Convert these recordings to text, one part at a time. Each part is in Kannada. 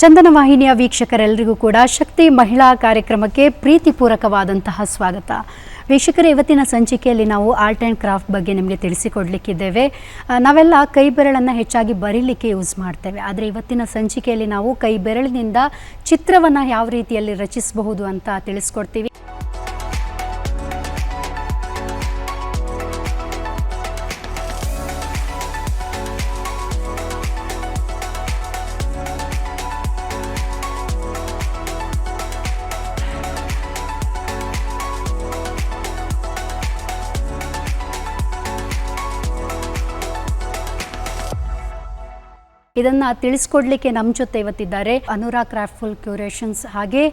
ಚಂದನ ವಾಹಿನಿಯ ವೀಕ್ಷಕರೆಲ್ಲರಿಗೂ ಕೂಡ ಶಕ್ತಿ ಮಹಿಳಾ ಕಾರ್ಯಕ್ರಮಕ್ಕೆ ಪ್ರೀತಿಪೂರಕವಾದಂತಹ ಸ್ವಾಗತ. ವೀಕ್ಷಕರ, ಇವತ್ತಿನ ಸಂಚಿಕೆಯಲ್ಲಿ ನಾವು ಆರ್ಟ್ ಆ್ಯಂಡ್ ಕ್ರಾಫ್ಟ್ ಬಗ್ಗೆ ನಿಮಗೆ ತಿಳಿಸಿಕೊಡ್ಲಿಕ್ಕಿದ್ದೇವೆ. ನಾವೆಲ್ಲ ಕೈ ಬೆರಳನ್ನು ಹೆಚ್ಚಾಗಿ ಬರೀಲಿಕ್ಕೆ ಯೂಸ್ ಮಾಡ್ತೇವೆ. ಆದರೆ ಇವತ್ತಿನ ಸಂಚಿಕೆಯಲ್ಲಿ ನಾವು ಕೈ ಬೆರಳಿನಿಂದ ಚಿತ್ರವನ್ನು ಯಾವ ರೀತಿಯಲ್ಲಿ ರಚಿಸಬಹುದು ಅಂತ ತಿಳಿಸ್ಕೊಡ್ತೀವಿ. ಇದನ್ನ ತಿಳಿಸ್ಕೊಡ್ಲಿಕ್ಕೆ ನಮ್ಮ ಜೊತೆ ಇವತ್ತಿದ್ದಾರೆ ಅನುರಾ ಕ್ರಾಫ್ಟ್ಫುಲ್ ಕ್ಯೂರೇಷನ್ಸ್ ಹಾಗೆ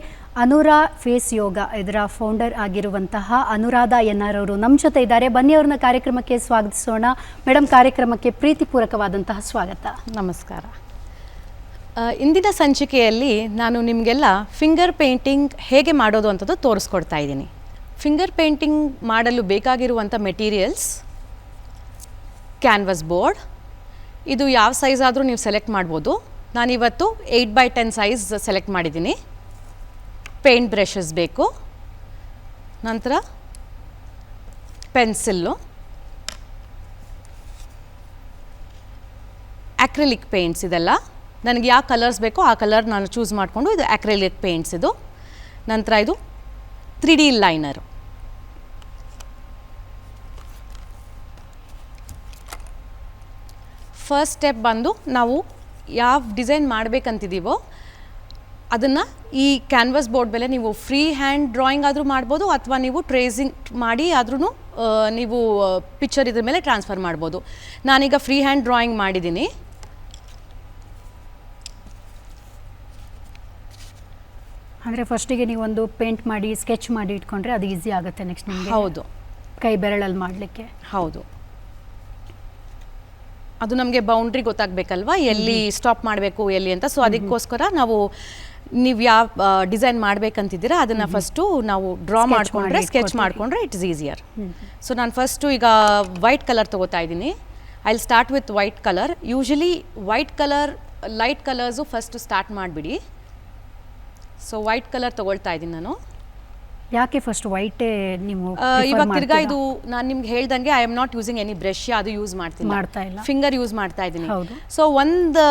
ಅನುರಾ ಫೇಸ್ ಯೋಗ ಇದರ ಫೌಂಡರ್ ಆಗಿರುವಂತಹ ಅನುರಾಧ ಎನ್ ಆರ್ ಅವರು ನಮ್ಮ ಜೊತೆ ಇದ್ದಾರೆ. ಬನ್ನಿ ಅವ್ರನ್ನ ಕಾರ್ಯಕ್ರಮಕ್ಕೆ ಸ್ವಾಗತಿಸೋಣ. ಮೇಡಮ್ ಕಾರ್ಯಕ್ರಮಕ್ಕೆ ಪ್ರೀತಿಪೂರ್ವಕವಾದಂತಹ ಸ್ವಾಗತ. ನಮಸ್ಕಾರ. ಇಂದಿನ ಸಂಚಿಕೆಯಲ್ಲಿ ನಾನು ನಿಮಗೆಲ್ಲ ಫಿಂಗರ್ ಪೇಂಟಿಂಗ್ ಹೇಗೆ ಮಾಡೋದು ಅಂತದ್ದು ತೋರಿಸ್ಕೊಡ್ತಾ ಇದ್ದೀನಿ. ಫಿಂಗರ್ ಪೇಂಟಿಂಗ್ ಮಾಡಲು ಬೇಕಾಗಿರುವಂಥ ಮೆಟೀರಿಯಲ್ಸ್ ಕ್ಯಾನ್ವಸ್ ಬೋರ್ಡ್ ಇದು ಯಾವ ಸೈಜ್ ಆದರೂ ನೀವು ಸೆಲೆಕ್ಟ್ ಮಾಡ್ಬೋದು. ನಾನಿವತ್ತು eight by ten size select ಮಾಡಿದ್ದೀನಿ. ಪೇಂಟ್ ಬ್ರಷಸ್ ಬೇಕು. ನಂತರ ಪೆನ್ಸಿಲ್ಲು ಅಕ್ರಿಲಿಕ್ ಪೇಂಟ್ಸ್ ಇದೆಲ್ಲ. ನನಗೆ ಯಾವ ಕಲರ್ಸ್ ಬೇಕೋ ಆ ಕಲರ್ ನಾನು ಚೂಸ್ ಮಾಡಿಕೊಂಡು ಇದು ಅಕ್ರಿಲಿಕ್ ಪೇಂಟ್ಸ್ ಇದು. ನಂತರ ಇದು three D liner first step ಬಂದು ನಾವು ಯಾವ ಡಿಸೈನ್ ಮಾಡಬೇಕಂತಿದ್ದೀವೋ ಅದನ್ನು ಈ ಕ್ಯಾನ್ವಸ್ ಬೋರ್ಡ್ ಮೇಲೆ ನೀವು ಫ್ರೀ ಹ್ಯಾಂಡ್ ಡ್ರಾಯಿಂಗ್ ಆದರೂ ಮಾಡ್ಬೋದು ಅಥವಾ ನೀವು ಟ್ರೇಸಿಂಗ್ ಮಾಡಿ ಆದ್ರೂ ನೀವು ಪಿಕ್ಚರ್ ಇದ್ರ ಮೇಲೆ ಟ್ರಾನ್ಸ್ಫರ್ ಮಾಡ್ಬೋದು. ನಾನೀಗ ಫ್ರೀ ಹ್ಯಾಂಡ್ ಡ್ರಾಯಿಂಗ್ ಮಾಡಿದ್ದೀನಿ. ಅಂದರೆ ಫಸ್ಟಿಗೆ ನೀವು ಒಂದು ಪೇಂಟ್ ಮಾಡಿ ಸ್ಕೆಚ್ ಮಾಡಿ ಇಟ್ಕೊಂಡ್ರೆ ಅದು ಈಸಿ ಆಗುತ್ತೆ ನೆಕ್ಸ್ಟ್ ನಿಮಗೆ. ಹೌದು. ಕೈ ಬೆರಳಲ್ಲಿ ಮಾಡಲಿಕ್ಕೆ. ಹೌದು. ಅದು ನಮಗೆ ಬೌಂಡ್ರಿ ಗೊತ್ತಾಗಬೇಕಲ್ವಾ? ಎಲ್ಲಿ ಸ್ಟಾಪ್ ಮಾಡಬೇಕು ಎಲ್ಲಿ ಅಂತ. ಸೊ ಅದಕ್ಕೋಸ್ಕರ ನಾವು ನೀವು ಯಾವ ಡಿಸೈನ್ ಮಾಡ್ಬೇಕಂತಿದ್ದೀರಾ ಅದನ್ನ ಫಸ್ಟು ನಾವು ಡ್ರಾ ಮಾಡಿಕೊಂಡ್ರೆ ಸ್ಕೆಚ್ ಮಾಡಿಕೊಂಡ್ರೆ ಇಟ್ ಇಸ್ ಈಸಿಯರ್ ಸೊ ನಾನು ಫಸ್ಟು ಈಗ ವೈಟ್ ಕಲರ್ ತಗೋತಾ ಇದ್ದೀನಿ. I start with white colour usually white colour light colours first start ಮಾಡಿಬಿಡಿ. ಸೊ ವೈಟ್ ಕಲರ್ ತಗೊಳ್ತಾ ಇದ್ದೀನಿ ನಾನು. ಯಾಕೆ ಫಸ್ಟ್ ವೈಟೇ ನೀವು ಇವಾಗ ತಿರ್ಗಾ ಇದು ನಾನು ನಿಮ್ಗೆ ಹೇಳ್ದಂಗೆ I am not using any brush ಅದು ಯೂಸ್ ಮಾಡ್ತೀನಿ ಮಾಡ್ತಾ ಇಲ್ಲ. ಫಿಂಗರ್ ಯೂಸ್ ಮಾಡ್ತಾ ಇದ್ದೀನಿ. ಸೊ ಒಂದು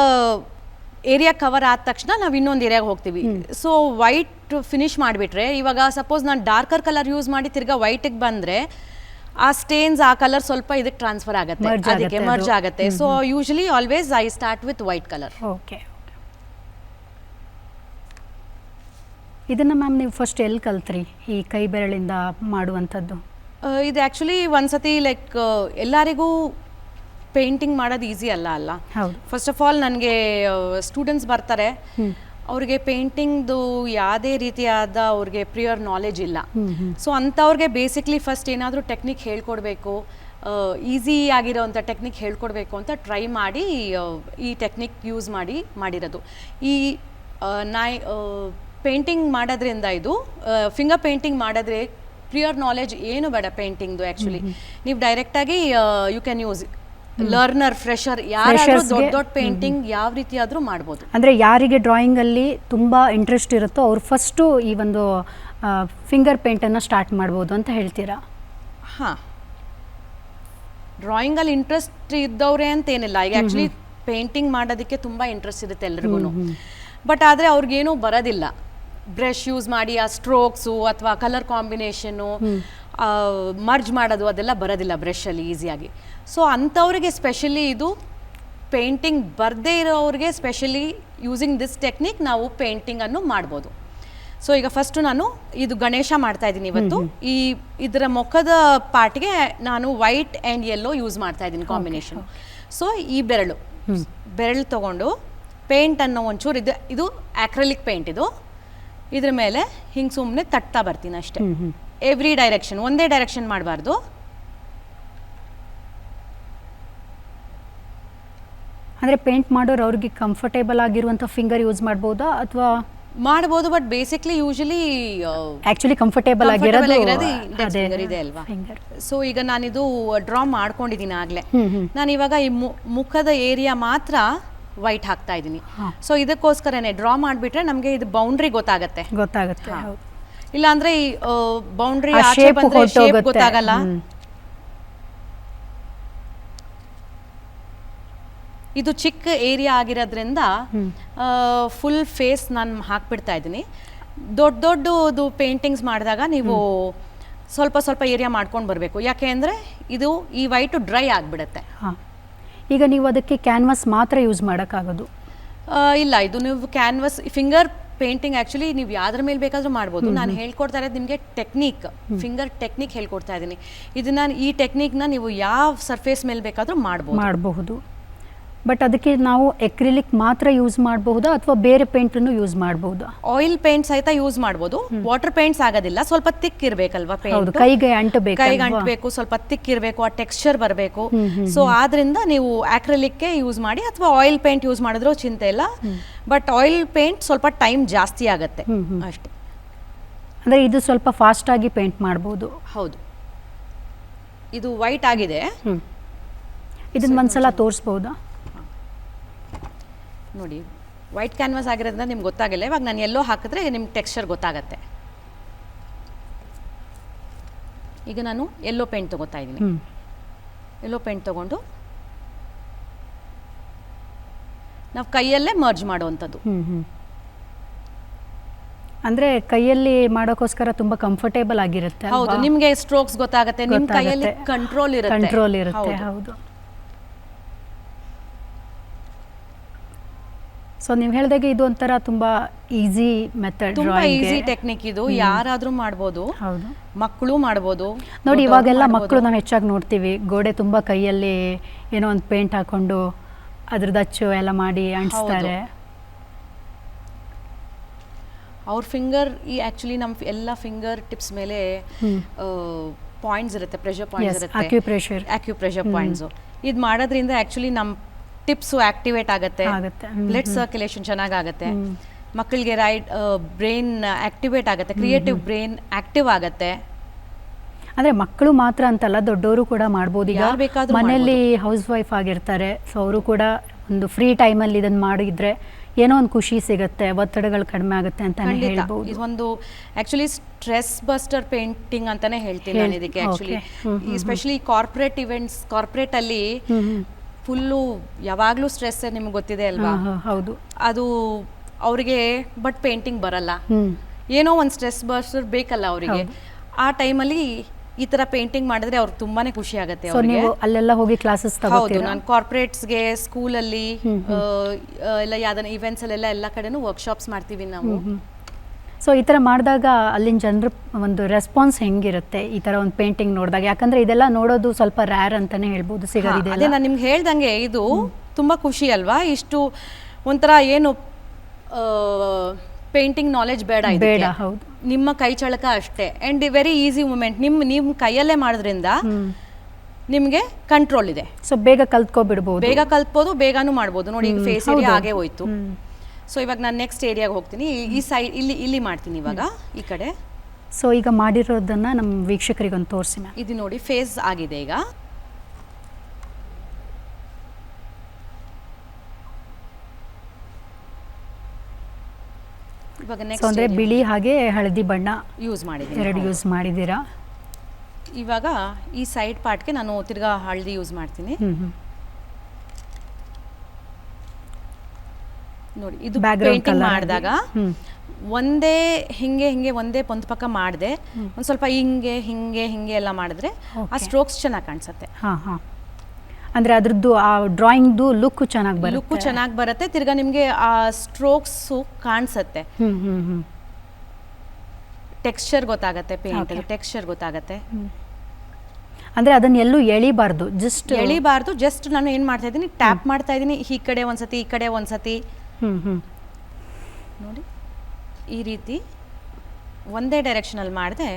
ಏರಿಯಾ ಕವರ್ ಆದ ತಕ್ಷಣ ನಾವು ಇನ್ನೊಂದು ಏರಿಯಾಗೆ ಹೋಗ್ತೀವಿ. ಸೊ ವೈಟ್ ಫಿನಿಶ್ ಮಾಡಿಬಿಟ್ರೆ ಇವಾಗ ಸಪೋಸ್ ನಾನು ಡಾರ್ಕರ್ ಕಲರ್ ಯೂಸ್ ಮಾಡಿ ತಿರ್ಗಾ ವೈಟಿಗೆ ಬಂದರೆ ಆ ಸ್ಟೇನ್ಸ್ ಆ ಕಲರ್ ಸ್ವಲ್ಪ ಇದಕ್ಕೆ ಟ್ರಾನ್ಸ್ಫರ್ ಆಗುತ್ತೆ. ಅದಕ್ಕೆ ಮರ್ಜ್ ಆಗುತ್ತೆ. So usually always I start with white colour okay ಇದನ್ನು ಮ್ಯಾಮ್ ನೀವು ಫಸ್ಟ್ ಎಲ್ಲಿ ಕಲ್ತ್ರಿ ಈ ಕೈ ಬೆರಳಿಂದ ಮಾಡುವಂಥದ್ದು? ಇದು ಆ್ಯಕ್ಚುಲಿ ಒಂದ್ಸತಿ ಲೈಕ್ ಎಲ್ಲರಿಗೂ ಪೇಂಟಿಂಗ್ ಮಾಡೋದು ಈಸಿ ಅಲ್ಲ ಅಲ್ಲ. ಹೌದು. ಫಸ್ಟ್ ಆಫ್ ಆಲ್ ನನಗೆ ಸ್ಟೂಡೆಂಟ್ಸ್ ಬರ್ತಾರೆ. ಅವ್ರಿಗೆ ಪೇಂಟಿಂಗ್ದು ಯಾವುದೇ ರೀತಿಯಾದ ಅವ್ರಿಗೆ ಪ್ರಿಯರ್ ನಾಲೆಜ್ ಇಲ್ಲ. ಸೊ ಅಂಥವ್ರಿಗೆ ಬೇಸಿಕ್ಲಿ ಫಸ್ಟ್ ಏನಾದರೂ ಟೆಕ್ನಿಕ್ ಹೇಳ್ಕೊಡ್ಬೇಕು ಈಸಿ ಆಗಿರೋವಂಥ ಟೆಕ್ನಿಕ್ ಹೇಳ್ಕೊಡ್ಬೇಕು ಅಂತ ಟ್ರೈ ಮಾಡಿ ಈ ಟೆಕ್ನಿಕ್ ಯೂಸ್ ಮಾಡಿ ಮಾಡಿರೋದು. ಈ ನಾಯ್ ಪೇಂಟಿಂಗ್ ಮಾಡೋದ್ರಿಂದ ಇದು ಫಿಂಗರ್ ಪೇಂಟಿಂಗ್ ಮಾಡಿದ್ರೆ ಪ್ರಿಯರ್ ನಾಲೆಜ್ ಏನು ಬೇಡ ಪೇಂಟಿಂಗ್ದು ಆ್ಯಕ್ಚುಲಿ ನೀವು ಡೈರೆಕ್ಟಾಗಿ you can use learner fresher ಯಾರಾದರೂ ದೊಡ್ಡ ದೊಡ್ಡ ಪೇಂಟಿಂಗ್ ಯಾವ ರೀತಿ ಆದರೂ ಮಾಡ್ಬೋದು. ಅಂದರೆ ಯಾರಿಗೆ ಡ್ರಾಯಿಂಗಲ್ಲಿ ತುಂಬ ಇಂಟ್ರೆಸ್ಟ್ ಇರುತ್ತೋ ಅವ್ರು ಫಸ್ಟು ಈ ಒಂದು ಫಿಂಗರ್ ಪೇಂಟನ್ನು ಸ್ಟಾರ್ಟ್ ಮಾಡ್ಬೋದು ಅಂತ ಹೇಳ್ತೀರಾ? ಹಾಂ. ಡ್ರಾಯಿಂಗಲ್ಲಿ ಇಂಟ್ರೆಸ್ಟ್ ಇದ್ದವ್ರೆ ಅಂತ ಏನಿಲ್ಲ. ಈಗ ಆ್ಯಕ್ಚುಲಿ ಪೇಂಟಿಂಗ್ ಮಾಡೋದಕ್ಕೆ ತುಂಬ ಇಂಟ್ರೆಸ್ಟ್ ಇರುತ್ತೆ ಎಲ್ರಿಗೂ ಬಟ್ ಆದರೆ ಅವ್ರಿಗೇನೂ ಬರೋದಿಲ್ಲ. ಬ್ರಷ್ ಯೂಸ್ ಮಾಡಿ ಆ ಸ್ಟ್ರೋಕ್ಸು ಅಥವಾ ಕಲರ್ ಕಾಂಬಿನೇಷನ್ನು ಮರ್ಜ್ ಮಾಡೋದು ಅದೆಲ್ಲ ಬರೋದಿಲ್ಲ ಬ್ರಷಲ್ಲಿ ಈಸಿಯಾಗಿ. ಸೊ ಅಂಥವ್ರಿಗೆ ಸ್ಪೆಷಲಿ ಇದು ಪೇಂಟಿಂಗ್ ಬರದೇ ಇರೋರಿಗೆ ಸ್ಪೆಷಲಿ ಯೂಸಿಂಗ್ ದಿಸ್ ಟೆಕ್ನಿಕ್ ನಾವು ಪೇಂಟಿಂಗನ್ನು ಮಾಡ್ಬೋದು. ಸೊ ಈಗ ಫಸ್ಟು ನಾನು ಇದು ಗಣೇಶ ಮಾಡ್ತಾ ಇದ್ದೀನಿ ಇವತ್ತು. ಈ ಇದರ ಮುಖದ ಪಾರ್ಟ್ಗೆ ನಾನು ವೈಟ್ ಆ್ಯಂಡ್ ಯೆಲ್ಲೋ ಯೂಸ್ ಮಾಡ್ತಾ ಇದ್ದೀನಿ ಕಾಂಬಿನೇಷನ್ ಸೊ ಈ ಬೆರಳು ಬೆರಳು ತಗೊಂಡು ಪೇಂಟ್ ಅನ್ನೋ ಒಂಚೂರು ಇದು ಇದು ಆಕ್ರಲಿಕ್ ಪೇಂಟ್ ಇದು. ಇದ್ರ ಮೇಲೆ ಹಿಂಗೆ ಸುಮ್ಮನೆ ತಟ್ತಾ ಬರ್ತೀನಿ ಅಷ್ಟೇ. ಎವ್ರಿ ಡೈರೆಕ್ಷನ್ ಒಂದೇ ಡೈರೆಕ್ಷನ್ ಮಾಡಬಾರ್ದು. ಅಂದರೆ ಪೇಂಟ್ ಮಾಡೋರು ಅವ್ರಿಗೆ ಕಂಫರ್ಟೇಬಲ್ ಆಗಿರುವಂಥ ಫಿಂಗರ್ ಯೂಸ್ ಮಾಡ್ಬೋದಾ ಅಥವಾ? ಮಾಡ್ಬೋದು but basically usually actually comfortable ಆಗಿರೋದು ಇದೆ ಅಲ್ವಾ? ಸೊ ಈಗ ನಾನಿದು ಡ್ರಾ ಮಾಡ್ಕೊಂಡಿದ್ದೀನಿ ಆಗಲೇ. ನಾನು ಇವಾಗ ಈ ಮುಖದ ಏರಿಯಾ ಮಾತ್ರ ವೈಟ್ ಹಾಕ್ತಾ ಇದ್ದೀನಿ. ಸೊ ಇದಕ್ಕೋಸ್ಕರನೇ ಡ್ರಾ ಮಾಡಿಬಿಟ್ರೆ ನಮಗೆ ಇದು ಬೌಂಡ್ರಿ ಗೊತ್ತಾಗತ್ತೆ. ಗೊತ್ತಾಗುತ್ತೆ. ಇಲ್ಲಾಂದ್ರೆ ಈ ಬೌಂಡ್ರಿ ಆಚೆ ಬಂದ್ರೆ ಗೊತ್ತಾಗಲ್ಲ. ಇದು ಚಿಕ್ಕ ಏರಿಯಾ ಆಗಿರೋದ್ರಿಂದ ಫುಲ್ ಫೇಸ್ ನಾನು ಹಾಕ್ಬಿಡ್ತಾ ಇದ್ದೀನಿ. ದೊಡ್ಡ ದೊಡ್ಡದು ಪೇಂಟಿಂಗ್ಸ್ ಮಾಡಿದಾಗ ನೀವು ಸ್ವಲ್ಪ ಸ್ವಲ್ಪ ಏರಿಯಾ ಮಾಡ್ಕೊಂಡು ಬರಬೇಕು. ಯಾಕೆ ಅಂದರೆ ಇದು ಈ ವೈಟು ಡ್ರೈ ಆಗಿಬಿಡುತ್ತೆ. ಈಗ ನೀವು ಅದಕ್ಕೆ ಕ್ಯಾನ್ವಾಸ್ ಮಾತ್ರ ಯೂಸ್ ಮಾಡೋಕ್ಕಾಗೋದು? ಇಲ್ಲ ಇದು ನೀವು ಕ್ಯಾನ್ವಸ್ ಫಿಂಗರ್ ಪೇಂಟಿಂಗ್ ಆ್ಯಕ್ಚುಲಿ ನೀವು ಯಾವ್ದ್ರ ಮೇಲೆ ಬೇಕಾದರೂ ಮಾಡ್ಬೋದು. ನಾನು ಹೇಳ್ಕೊಡ್ತಾ ಇರೋದು ನಿಮಗೆ ಟೆಕ್ನಿಕ್ ಫಿಂಗರ್ ಟೆಕ್ನಿಕ್ ಹೇಳ್ಕೊಡ್ತಾ ಇದ್ದೀನಿ. ಇದನ್ನ ಈ ಟೆಕ್ನಿಕ್ನ ನೀವು ಯಾವ ಸರ್ಫೇಸ್ ಮೇಲೆ ಬೇಕಾದರೂ ಮಾಡ್ಬೋದು. ಮಾಡಬಹುದು. ಬಟ್ ಅದಕ್ಕೆ ನಾವು ಎಕ್ರಿಲಿಕ್ ಮಾತ್ರ ಯೂಸ್ ಮಾಡಬಹುದಾ ಅಥವಾ ಬೇರೆ ಪೇಂಟನ್ನು ಯೂಸ್ ಮಾಡಬಹುದಾ? ಆಯಿಲ್ ಪೇಂಟ್ ಸಹಿತ ಯೂಸ್ ಮಾಡಬಹುದು ವಾಟರ್ ಪೇಂಟ್ಸ್ ಆಗೋದಿಲ್ಲ. ಸ್ವಲ್ಪ ತಿಕ್ ಇರಬೇಕಲ್ವಾ ಪೇಂಟ್ ಕೈಗೆ ಅಂಟಬೇಕು ಕೈಗೆ ಅಂಟಬೇಕು ಸ್ವಲ್ಪ ತಿಕ್ ಇರಬೇಕು ಆ ಟೆಕ್ಸ್ಚರ್ ಬರಬೇಕು. ಸೊ ಆದ್ರಿಂದ ನೀವು ಆಕ್ರಿಲಿಕ್ಕೆ ಯೂಸ್ ಮಾಡಿ ಅಥವಾ ಆಯಿಲ್ ಪೇಂಟ್ ಯೂಸ್ ಮಾಡಿದ್ರು ಚಿಂತೆ ಇಲ್ಲ. ಬಟ್ ಆಯಿಲ್ ಪೇಂಟ್ ಸ್ವಲ್ಪ ಟೈಮ್ ಜಾಸ್ತಿ ಆಗುತ್ತೆ. ಅಷ್ಟೇ. ಅಂದ್ರೆ ಇದು ಸ್ವಲ್ಪ ಫಾಸ್ಟ್ ಆಗಿ ಪೇಂಟ್ ಮಾಡಬಹುದು ಹೌದು. ಇದು ವೈಟ್ ಆಗಿದೆ. ಇದನ್ನ ಒಂದ್ಸಲ ತೋರಿಸ್ಬೋದಾ? ನೋಡಿ ವೈಟ್ ಕ್ಯಾನ್ವಾಸ್ ಆಗಿರೋದ್ರಿಂದ ನಿಮ್ಗೆ ಗೊತ್ತಾಗಿಲ್ಲ. ಇವಾಗ ನಾನು ಎಲ್ಲೋ ಹಾಕಿದ್ರೆ ನಿಮ್ಗೆ ಟೆಕ್ಸ್ಚರ್ ಗೊತ್ತಾಗತ್ತೆ. ಈಗ ನಾನು ಎಲ್ಲೋ ಪೇಂಟ್ ತಗೋತಾ ಇದ್ದೀನಿ. ಎಲ್ಲೋ ಪೇಂಟ್ ತಗೊಂಡು ನಾವು ಕೈಯಲ್ಲೇ ಮರ್ಜ್ ಮಾಡುವಂಥದ್ದು. ಅಂದ್ರೆ ಕೈಯಲ್ಲಿ ಮಾಡೋಕ್ಕೋಸ್ಕರ ತುಂಬಾ ಕಂಫರ್ಟೇಬಲ್ ಆಗಿರುತ್ತೆ. ಹೌದು ನಿಮಗೆ ಸ್ಟ್ರೋಕ್ಸ್ ಗೊತ್ತಾಗುತ್ತೆ ನಿಮ್ಮ ಕೈಯಲ್ಲಿ ಕಂಟ್ರೋಲ್ ಇರುತ್ತೆ. ಕಂಟ್ರೋಲ್ ಇರುತ್ತೆ ಹೌದು. ಸೊ ನೀವು ಹೇಳಿದಾಗ ಇದು ಒಂಥರ ತುಂಬಾ ಈಸಿ ಮೆಥಡ್ ತುಂಬಾ ಈಸಿ ಟೆಕ್ನಿಕ್ ಇದು. ಯಾರಾದ್ರೂ ಮಾಡ್ಬೋದು. ಹೌದು. ಮಕ್ಕಳು ಮಾಡ್ಬೋದು. ನೋಡಿ ಇವಾಗೆಲ್ಲ ಮಕ್ಕಳು ನಾವು ಹೆಚ್ಚಾಗಿ ನೋಡ್ತೀವಿ. ಗೋಡೆ ತುಂಬಾ ಕೈಯಲ್ಲಿ ಏನೋ ಒಂದು ಪೇಂಟ್ ಹಾಕೊಂಡು ಅದ್ರದ್ದು ಅಚ್ಚು ಎಲ್ಲ ಮಾಡಿ ಅಂಟಿಸ್ತಾರೆ. ಅವ್ರ ಫಿಂಗರ್ ಈ ಆಕ್ಚುಲಿ ನಮ್ಮ ಎಲ್ಲ ಫಿಂಗರ್ ಟಿಪ್ಸ್ ಮೇಲೆ ಪಾಯಿಂಟ್ಸ್ ಇರುತ್ತೆ ಪ್ರೆಷರ್ ಪಾಯಿಂಟ್ಸ್ ಇರುತ್ತೆ. acupressure. ಅಕ್ಯುಪ್ರೆಷರ್ ಪಾಯಿಂಟ್ಸ್ ಇದು ಮಾಡೋದ್ರಿಂದ ಆಕ್ಚುಲಿ ನಮ್ಮ ಟಿಪ್ಸು ಆಕ್ಟಿವೇಟ್ ಆಗುತ್ತೆ. ಬ್ಲಡ್ ಸರ್ಕ್ಯುಲೇಷನ್ ಚೆನ್ನಾಗಾಗುತ್ತೆ. ಮಕ್ಕಳಿಗೆ ರೈಟ್ ಬ್ರೈನ್ ಆಕ್ಟಿವೇಟ್ ಆಗುತ್ತೆ. ಕ್ರಿಯೇಟಿವ್ ಬ್ರೈನ್ ಆಕ್ಟಿವ್ ಆಗುತ್ತೆ. ಅಂದ್ರೆ ಮಕ್ಕಳು ಮಾತ್ರ ಅಂತಲ್ಲ ದೊಡ್ಡವರು ಕೂಡ ಮಾಡ್ಬೋದು. ಈಗ ಮನೆಯಲ್ಲಿ ಹೌಸ್ ವೈಫ್ ಆಗಿರ್ತಾರೆ ಸೊ ಅವರು ಕೂಡ ಒಂದು ಫ್ರೀ ಟೈಮಲ್ಲಿ ಇದನ್ನ ಮಾಡಿದ್ರೆ ಏನೋ ಒಂದು ಖುಷಿ ಸಿಗುತ್ತೆ ಒತ್ತಡಗಳು ಕಡಿಮೆ ಆಗುತ್ತೆ ಅಂತ ಹೇಳ್ಬೋದು. ಇದೊಂದು ಆಕ್ಚುಲಿ ಸ್ಟ್ರೆಸ್ ಬಸ್ಟರ್ ಪೇಂಟಿಂಗ್ ಅಂತಾನೆ ಹೇಳ್ತೀನಿ ನಾನು ಇದಕ್ಕೆ actually especially corporate events corporate ಅಲ್ಲಿ. ಫುಲ್ಲು ಯಾವಾಗಲೂ ಸ್ಟ್ರೆಸ್ ನಿಮ್ಗೆ ಗೊತ್ತಿದೆ ಅಲ್ವಾ? ಹೌದು. ಅದು ಅವರಿಗೆ ಬಟ್ ಪೇಂಟಿಂಗ್ ಬರಲ್ಲ. ಏನೋ ಒಂದು ಸ್ಟ್ರೆಸ್ ಬಸ್ಟರ್ ಬೇಕಲ್ಲ ಅವರಿಗೆ. ಆ ಟೈಮಲ್ಲಿ ಈ ತರ ಪೇಂಟಿಂಗ್ ಮಾಡಿದ್ರೆ ಅವ್ರಿಗೆ ತುಂಬಾನೇ ಖುಷಿ ಆಗುತ್ತೆ ಅಲ್ಲೆಲ್ಲ ಹೋಗಿ ಕ್ಲಾಸಸ್ ಹೌದು ನಾನು ಕಾರ್ಪೊರೇಟ್ಸ್ಗೆ ಸ್ಕೂಲಲ್ಲಿ ಎಲ್ಲ ಯಾವ್ದಾನ ಇವೆಂಟ್ಸ್ ಅಲ್ಲೆಲ್ಲ ಎಲ್ಲ ಕಡೆನೂ ವರ್ಕ್ಶಾಪ್ಸ್ ಮಾಡ್ತೀವಿ ನಾವು. ಸೊ ಈ ಥರ ಮಾಡಿದಾಗ ಅಲ್ಲಿನ ಜನರ ಒಂದು ರೆಸ್ಪಾನ್ಸ್ ಹೆಂಗಿರುತ್ತೆ? ಈ ಥರ ಒಂದು ಪೇಂಟಿಂಗ್ ನೋಡಿದಾಗ? ಯಾಕಂದ್ರೆ ಇದೆಲ್ಲ ನೋಡೋದು ಸ್ವಲ್ಪ ರ್ಯಾರ್ ಅಂತಾನೆ ಹೇಳ್ಬೋದು ಸಿಗೋದಿದೆ ಅದೇ ನಾನು ನಿಮ್ಗೆ ಹೇಳ್ದಂಗೆ ಇದು ತುಂಬ ಖುಷಿ ಅಲ್ವಾ? ಇಷ್ಟು ಒಂಥರ ಏನು ಪೇಂಟಿಂಗ್ ನಾಲೆಜ್ ಬೇಡ. ಬೇಡ, ಹೌದು. ನಿಮ್ಮ ಕೈ ಚಳಕ ಅಷ್ಟೇ. ಆ್ಯಂಡ್ ವೆರಿ ಈಸಿ ಮೂಮೆಂಟ್ ನಿಮ್ಮ ನಿಮ್ಮ ಕೈಯಲ್ಲೇ ಮಾಡೋದ್ರಿಂದ ನಿಮಗೆ ಕಂಟ್ರೋಲ್ ಇದೆ. ಸೊ ಬೇಗ ಕಲ್ತ್ಕೊಬಿಡ್ಬೋದು. ಬೇಗ ಕಲ್ತ್ಬೋದು ಬೇಗನೂ ಮಾಡ್ಬೋದು. ನೋಡಿ ಫೇಸ್ ಹಾಗೆ. ಹೋಯ್ತು. ಸೊ ಇವಾಗ ನಾನು ನೆಕ್ಸ್ಟ್ ಏರಿಯಾಗೆ ಹೋಗ್ತೀನಿ. ಈ- ಈ ಸೈಡ್ ಇಲ್ಲಿ ಇಲ್ಲಿ ಮಾಡ್ತೀನಿ ಇವಾಗ ಈ ಕಡೆ. ಸೊ ಈಗ ಮಾಡಿರೋದನ್ನ ನಮ್ಮ ವೀಕ್ಷಕರಿಗೊಂದು ತೋರಿಸಿ ಮ್ಯಾಮ್ ಇದು ನೋಡಿ ಫೇಸ್ ಆಗಿದೆ ಈಗ. ಇವಾಗ ಸೊ ನೆಕ್ಸ್ಟ್ ಅಂದ್ರೆ ಬಿಳಿ ಹಾಗೆ ಹಳದಿ ಬಣ್ಣ ಯೂಸ್ ಮಾಡಿದ್ದೀನಿ. ಎರಡು ಯೂಸ್ ಮಾಡಿದ್ದೀರಾ? ಇವಾಗ ಈ ಸೈಡ್ ಪಾರ್ಟ್ಗೆ ನಾನು ತಿರ್ಗಾ ಹಳದಿ ಯೂಸ್ ಮಾಡ್ತೀನಿ. ಹ್ಮ್. ನೋಡಿ ಇದು ಪೇಂಟಿಂಗ್ ಮಾಡಿದಾಗ ಒಂದೇ ಹಿಂಗೆ ಹಿಂಗೆ ಒಂದೇ ಪೊಂದ್ ಪಕ್ಕ ಮಾಡಿದೆ. ಒಂದು ಸ್ವಲ್ಪ ಹಿಂಗೆ ಹಿಂಗೆ ಹಿಂಗೆ ಎಲ್ಲ ಮಾಡಿದ್ರೆ ಆ ಸ್ಟ್ರೋಕ್ಸ್ ಚೆನ್ನಾಗಿ ಕಾಣಿಸುತ್ತೆ. ಹಾ ಹಾ. ಅಂದ್ರೆ ಅದ್ರದ್ದು ಆ ಡ್ರಾಯಿಂಗ್ದು ಲುಕ್ ಚೆನ್ನಾಗಿ ಬರುತ್ತೆ. ಲುಕ್ ಚೆನ್ನಾಗಿ ಬರುತ್ತೆ. ತಿರ್ಗಾ ನಿಮಗೆ ಆ ಸ್ಟ್ರೋಕ್ಸು ಕಾಣಿಸುತ್ತೆ. ಟೆಕ್ಸ್ಚರ್ ಗೊತ್ತಾಗತ್ತೆ ಪೇಂಟ್. ಟೆಕ್ಸ್ಚರ್ ಗೊತ್ತಾಗತ್ತೆ. ಅಂದ್ರೆ ಅದನ್ನ ಎಲ್ಲೂ ಎಳಿಬಾರ್ದು ಜಸ್ಟ್ ಎಳಿಬಾರ್ದು ಜಸ್ಟ್ ನಾನು ಏನು ಮಾಡ್ತಾ ಇದ್ದೀನಿ ಟ್ಯಾಪ್ ಮಾಡ್ತಾ ಇದ್ದೀನಿ ಈ ಕಡೆ ಒಂದ್ಸತಿ ಈ ಕಡೆ ಒಂದ್ಸತಿ ನೋಡಿ. ಈ ರೀತಿ ಒಂದೇ ಡೈರೆಕ್ಷನಲ್ಲಿ ಮಾಡಿದೆ